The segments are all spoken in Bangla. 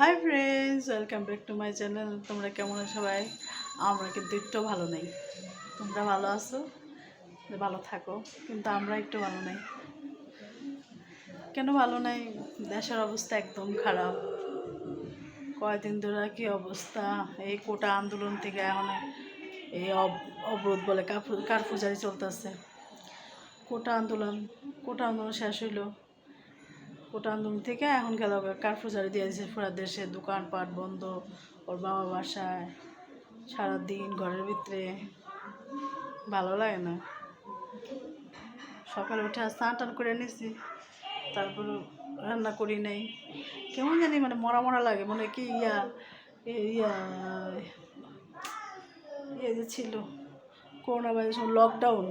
Hi friends welcome back to my channel তোমরা কেমন সবাই? আমরা কিন্তু একটু ভালো নেই। তোমরা ভালো আছো? ভালো থাকো। কিন্তু আমরা একটু ভালো নেই। কেন ভালো নাই? দেশের অবস্থা একদম খারাপ। কয়েকদিন ধরে কি অবস্থা? এই কোটা আন্দোলন থেকে এখন এই অব- অবরোধ বলে কারফু কারফুজারি চলতেছে। কোটা আন্দোলন কোটা আন্দোলন শেষ হইল। কোটা আন্দোলন থেকে এখন গেল কার্ফু জারি দিয়ে দিয়েছে পুরা দেশে, দোকানপাট বন্ধ, ওর বাবা বাসায়, সারাদিন ঘরের ভিতরে। ভালো লাগে না। সকালে উঠে স্নান টান করে নিছি, তারপর রান্না করি নাই। কেমন জানি মানে মরা মরা লাগে, মনে কি ইয়া ইয়া ইয়ে যে ছিল, করোনা ভাইরাস লকডাউন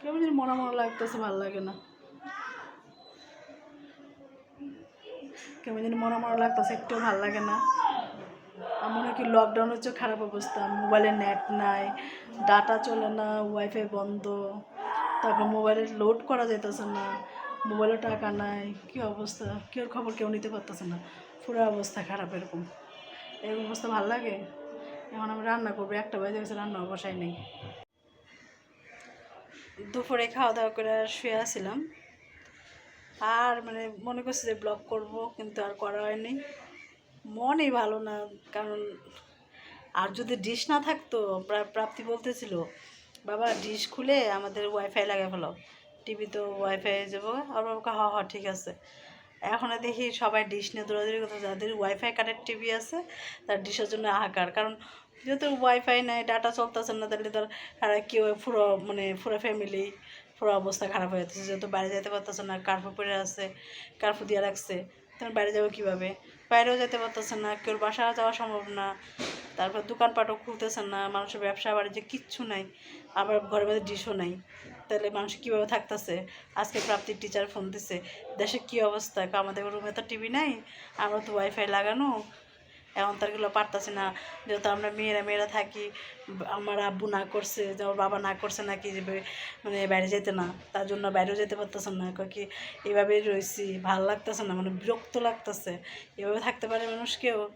কেমন জানি মরা মরা লাগতেছে, ভালো লাগে না। কেমন জানি মনে মনে লাগতেছে, একটু ভালো লাগে না। আমার মনে হয় কি লকডাউন হচ্ছে, খারাপ অবস্থা। মোবাইলে নেট নাই ডাটা চলে না ওয়াইফাই বন্ধ। তারপর মোবাইলে লোড করা যাইতেছে না মোবাইলে টাকা নাই, কী অবস্থা? কেউ খবর কেউ নিতে পারতেছে না। পুরো অবস্থা খারাপ এরকম। এরকম অবস্থা ভালো লাগে? এখন আমি রান্না করব, একটা বাজে গেছে রান্না বসাই নেই। দুপুরে খাওয়া দাওয়া করে শুয়ে আসছিলাম আর মানে মনে করছি যে ব্লগ করব, কিন্তু আর করা হয়নি। মনই ভালো না, কারণ আর যদি ডিশ না থাকতো, প্রা- প্রাপ্তি বলতেছিল, বাবা ডিশ খুলে আমাদের ওয়াইফাই লাগাই ফেলো। টিভি তো ওয়াইফাই যাব। আর বাবা হা হা, ঠিক আছে। এখন দেখি সবাই ডিশ নিয়ে দৌড়াদৌড়ি করতে যাদের ওয়াইফাই কানেক্ট টিভি আছে, তার ডিশের জন্য হাহাকার কারণ যেহেতু ওয়াইফাই নাই ডাটা চলতেছে না, তাহলে তার আর কেউ পুরো মানে পুরো ফ্যামিলি পুরো অবস্থা খারাপ হয়ে যাচ্ছে। যেহেতু বাইরে যেতে পারতেছে না কার্ফু পরে আছে কার্ফু দিয়ে রাখছে তখন বাইরে যাব কীভাবে? বাইরেও যেতে পারতেছে না, কেউ বাসা যাওয়া সম্ভব না, তারপর দোকানপাটও খুলতেছে না, মানুষের ব্যবসা বাণিজ্য কিচ্ছু নাই, আবার ঘরের মধ্যে ডিশও নাই। তাহলে মানুষ কীভাবে থাকতেছে? আজকে প্রাপ্তির টিচার ফোন দিছে, দেশে কী অবস্থা? আমাদের রুমে তো টিভি নাই, আমরা তো ওয়াইফাই লাগানো এখন তার এগুলো পারতাছি না। যেহেতু আমরা মেয়েরা মেয়েরা থাকি, আমার আব্বু না করছে, যে ওর বাবা না করছে নাকি যে বে- মানে বাইরে যেতে না, তার জন্য বাইরেও যেতে পারতেছে না। কি, এভাবেই রয়েছি ভালো লাগতেছে না মানে বিরক্ত লাগতেছে। এভাবে থাকতে পারে মানুষ কেউ?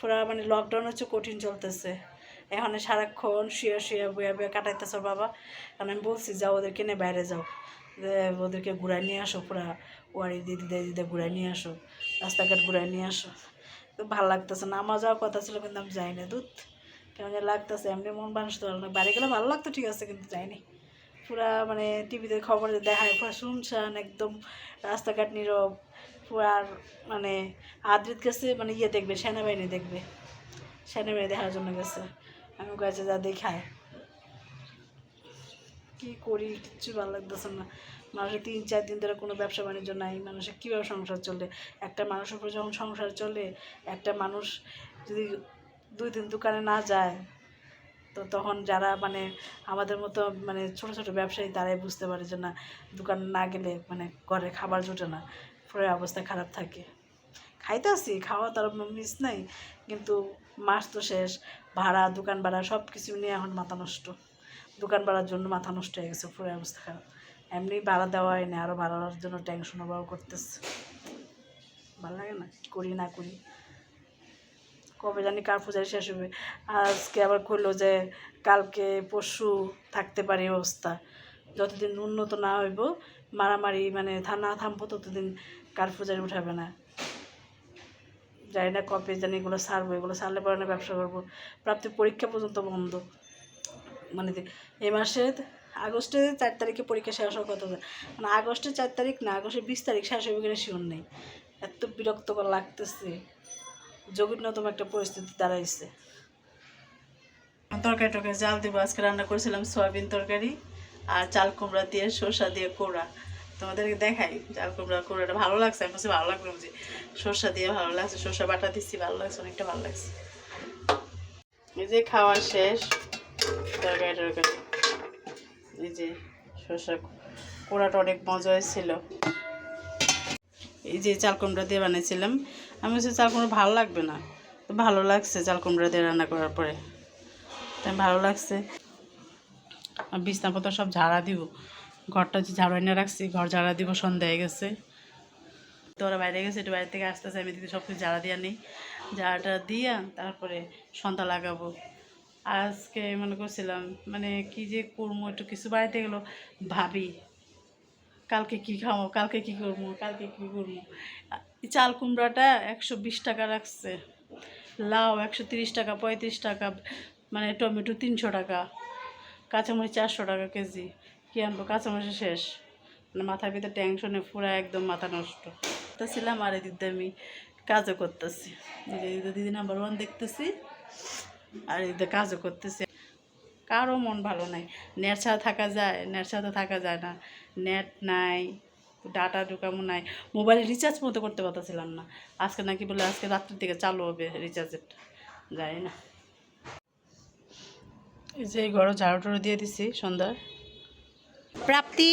পুরা মানে লকডাউন হচ্ছে, কঠিন চলতেছে। এখন সারাক্ষণ শুয়ে শুয়ে, বয়ে বয়ে কাটাইতেছে বাবা। কারণ আমি বলছি, যাও ওদেরকে নিয়ে বাইরে যাও। ওদেরকে ঘুরায় নিয়ে আসো পুরা। ওয়ারি দিদি দিদি ঘুরায় নিয়ে আসো। রাস্তাঘাট ঘুরায় নিয়ে আসো। তো ভালো লাগতেছে না। আমার যাওয়ার কথা ছিল কিন্তু আমি যাই না দুধ কেমন লাগতেছে, এমনি মন মানুষ তো ভালো না। বাইরে গেলে ভালো লাগতো, ঠিক আছে, কিন্তু যাইনি। পুরা মানে টিভিতে খবর দেখায়, পুরা শুনশান একদম, রাস্তাঘাট নীরব। পুরার মানে আদ্রিত গেছে মানে ইয়ে দেখবে, সেনাবাহিনী দেখবে। সেনাবাহিনী দেখার জন্য গেছে। আমি গেছে যা দেখায়। কি করি, কিচ্ছু ভালো লাগতেছে না। মানুষের তিন, চার দিন ধরে কোনো ব্যবসা বাণিজ্য নাই, মানুষের কীভাবে সংসার চলে? একটা মানুষের উপর যখন সংসার চলে, একটা মানুষ যদি দুই দিন দোকানে না যায়, তো তখন যারা মানে আমাদের মতো মানে ছোট ছোট ব্যবসায়ী, তারাই বুঝতে পারে যে না, দোকান না গেলে মানে ঘরে খাবার জোটে না, পরে অবস্থা খারাপ থাকে। খাইতে আসি খাওয়া তার মিস নাই, কিন্তু মাস তো শেষ, ভাড়া, দোকান ভাড়া সব কিছু নিয়ে এখন মাথা নষ্ট। দোকান বাড়ার জন্য মাথা নষ্ট হয়ে গেছে, পুরো অবস্থা খারাপ। এমনি ভাড়া দেওয়া হয়নি আরও ভাড়ার জন্য টেনশন অভাব করতেছে। ভালো লাগে না করি না করি। কবে জানি কার পূজারি শেষ হবে। আজকে আবার করল যে কালকে পরশু থাকতে পারে অবস্থা। যতদিন উন্নত না হইব, মারামারি মানে থানা থামবো ততদিন কার পূজারি উঠাবে না। জানি না কবে জানি এগুলো সারবো, এগুলো সারলে পরে না ব্যবসা করব। প্রাপ্তি পরীক্ষা পর্যন্ত বন্ধ। মানে যে এই মাসে আগস্টে চার তারিখে পরীক্ষা শেষ হওয়ার কথা মানে আগস্টের চার তারিখ না আগস্টের বিশ তারিখ শেষ হবে কিনা শিওর নেই। এত বিরক্তকর লাগতেছে। জঘন্যতম একটা পরিস্থিতি দাঁড়াইছে। তরকারি টরকারি জাল দিব, আজকে রান্না করেছিলাম সয়াবিন তরকারি আর চাল কুমড়া দিয়ে সর্ষা দিয়ে কোড়া। তোমাদেরকে দেখাই চাল কুমড়া, কোড়াটা ভালো লাগছে, আমি ভালো লাগল বুঝি সর্ষা দিয়ে ভালো লাগছে শসা বাটা দিচ্ছি, ভালো লাগছে, অনেকটা ভালো লাগছে। এই যে খাওয়া শেষ। তরকারি এই যে সর্ষা কোড়াটা অনেক মজা হয়েছিল এই যে চাল কুমড়া দিয়ে বানিয়েছিলাম। আমি বলছি চাল কুমড়া ভালো লাগবে না। ভালো লাগছে চাল কুমড়া দিয়ে রান্না করার পরে। তাই ভালো লাগছে। বিছনাপত্র সব ঝাড়া দিব। ঘরটা যে ঝাড়ু এনে রাখছি, ঘর ঝাড়া দিব, সন্ধ্যা হয়ে গেছে। তো ওরা বাইরে গেছে, একটু বাইরে থেকে আসতেছে, আমি দিদি সব কিছু ঝাড়া দিয়া নিই। ঝাড়াটা দিয়া তারপরে সন্ধ্যা লাগাবো। আজকে মনে করছিলাম মানে কি যে করব, একটু কিছু বাড়িতে গেলো, ভাবি, কালকে কি খাব, কালকে কি করব, কালকে কি করব। চাল কুমড়াটা একশো বিশ টাকা রাখছে, লাউ একশো তিরিশ টাকা, পঁয়ত্রিশ টাকা মানে টমেটো তিনশো টাকা, কাঁচামরিচ চারশো টাকা কেজি, কী আনব, কাঁচামরিচ শেষ। মানে মাথার ভিতরে টেনশনে পুরো একদম মাথা নষ্ট। করতেছিলাম আর এদিকে আমি কাজও করতেছি। দিদি নাম্বার ওয়ান দেখতেছি। আর এদিকে কাজও করতেছে। কারও মন ভালো নাই। নেট ছাড়া থাকা যায়, নেট ছাড়া তো থাকা যায় না। নেট নাই, ডাটা ঢুকামো নাই। মোবাইলে রিচার্জ মতো করতে পারতেছিলাম না। আজকে নাকি বলে আজকে রাত্রির দিকে চালু হবে রিচার্জের জানি না। এই যে এই ঘরে ঝাড়ু টাড়ু দিয়ে দিছি সন্ধ্যায় প্রাপ্তি,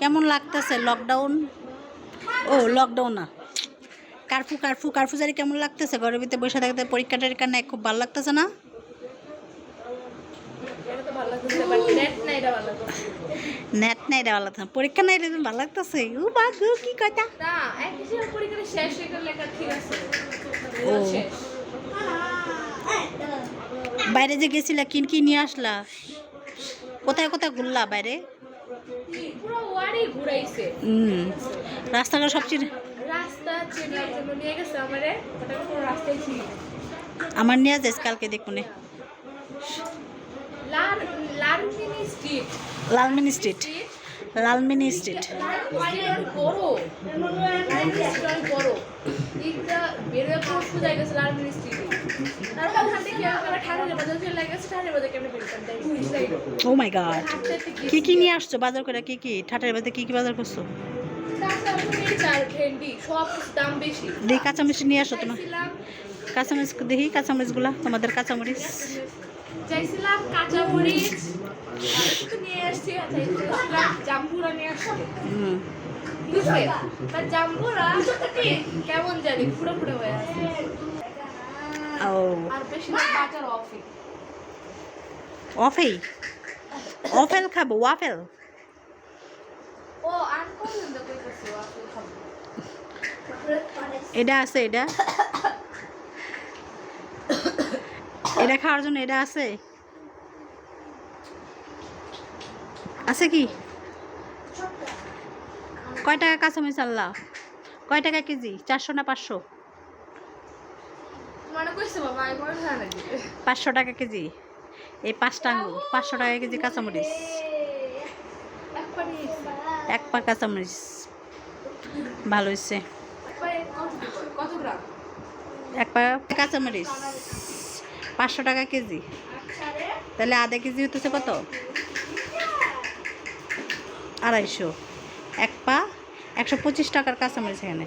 কেমন লাগতেছে লকডাউন ও লকডাউন না। কারফু কারফু কারফু জারি কেমন লাগতেছে? ঘরের ভিতরে বসে থাকতে পরীক্ষা টরীক্ষা নাই খুব ভালো লাগতেছে না? নেট নাই পরীক্ষা নাই ভালো লাগতেছে। ও বা গো কি কথা? ও। বাইরে যে গেছিলা কিন কি নিয়ে আসলা? কোথায় কোথায় ঘুরলা বাইরে? হুম রাস্তাঘাট সবচেয়ে রাস্তা চেনার জন্য নিয়ে গেছে আমারে ওটা কোনো রাস্তায় ছিল আমার নিয়ে যাস কালকে দেখুন street. Lalmini street. Lalmini street. Oh my god কি কি নিয়ে আসছো বাজার করে? কি কি? ঠাটের বাজারে কি কি বাজার করছ? দেখি কাঁচামরিচ নিয়ে আসো তোমার। চাইছিলাম কাঁচামরিচ দেখি কাঁচামরিচগুলা তোমাদের কাঁচামরিচ। চাইছিলাম কাঁচামরিচ। নিয়ে আসছি আর নিয়ে আসছি। হুম। বুঝলে? বাট জাম্বুরা কেমন জানি পুরো পুরো হয়ে আছে। আর বেশি না বাজার অফেই? অফেল খাব ওয়াফেল ও আর কোন দিন কই করছে অফি খাব এটা আছে এটা এটা খাওয়ার জন্য এটা আছে। আছে কি? কয় টাকা কাঁচামরিচ আল্লাহ? কয় টাকা কেজি? চারশো না পাঁচশো? পাঁচশো টাকা কেজি। এই পাঁচটা আঙুর পাঁচশো টাকা কেজি কাঁচামরিচ এক পা কাঁচামরিচ। ভালো হয়েছে। এক পা কাঁচামরিচ। পাঁচশো টাকা কেজি। তাহলে আধা কেজি হতেছে কত? আড়াইশো। এক পা একশো পঁচিশ টাকার কাঁচামরিচ এখানে।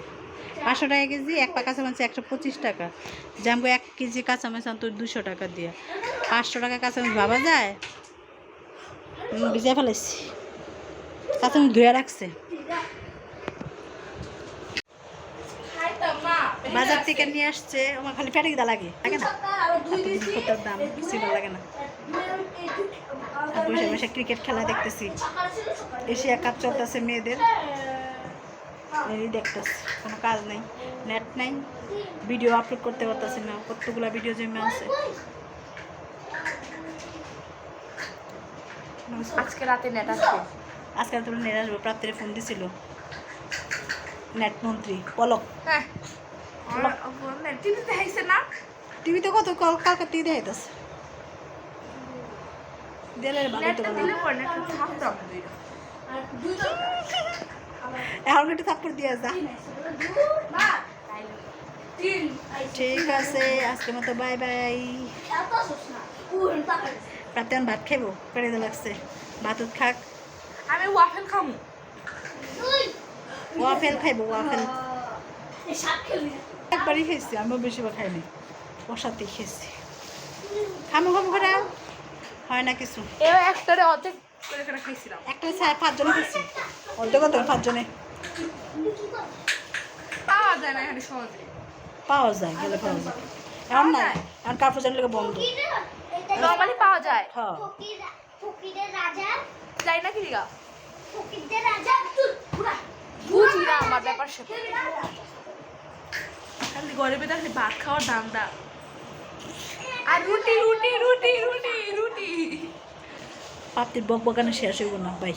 পাঁচশো টাকা কেজি, এক পা কাঁচামরিচ একশো পঁচিশ টাকা। জাম্বো এক কেজি কাঁচামরিচ আনতো দুশো টাকা দিয়ে। পাঁচশো টাকা কাঁচামরিচ ভাবা যায়? ভিজাই ফেলেছি কাঁচামরিচ ধুয়ে রাখছে। বাজার থেকে নিয়ে আসছে, আমার খালি পেটে গিদা লাগে লাগে না? দাম কিছু লাগে না। বসে বসে ক্রিকেট খেলা দেখতেছি। এশিয়া কাপ চলতেছে মেয়েদের। এই দেখতেছি, কোনো কাজ নেই নেট নাই। ভিডিও আপলোড করতে পারতেছি না, কতগুলো ভিডিও জমে আছে। আজকে রাতে নেট আসবে আজকাল তুমি নেট আসব প্রাপ্তির ফোন দিছিল। নেট মন্ত্রী পলক। হ্যাঁ। টিভিতে হাইছে না? টিভিতে কত কল কালকে টিভি দেখাইতেছে দিলে ভালো তো নেটটা দিলে পরে নেটটা থামতাম এখন একটু থাপ্পড় দিয়ে যা। ঠিক আছে আজকের মতো বাই বাই। রাতে ভাত খাইবো পেড়ে লাগছে। ভাত খাক। আমি ওয়াফেল খামু। ওয়াফেল খাইবো ওয়াফেল একবারই খেয়েছি আমিও বেশিবার খাইনি। ওর সাথেই খেয়েছি। খামো খামো করে। হয় না কিছু। এ একটারে অর্ধেক করে করে খাইছিলাম। একটা ছাড় পাঁচজনে খেয়েছি অর্ধেক অর্ধেক পাঁচজনে। পাওয়া যায় না এখানে সহজে। পাওয়া যায় গেলে পাওয়া যায়। এখন না এখন কাপড় জানলে বন্ধ। নর্মালি পাওয়া যায়। হ্যাঁ। ফকিরের রাজা। যাই না কি ফকিরদের রাজা। বুঝি না আমার ব্যাপার খালি গরিবে দেখলে ভাত খাওয়ার দামটা। আর রুটি রুটি রুটি রুটি রুটি। পাপ্তির বক বকানো শেষ হইব না ভাই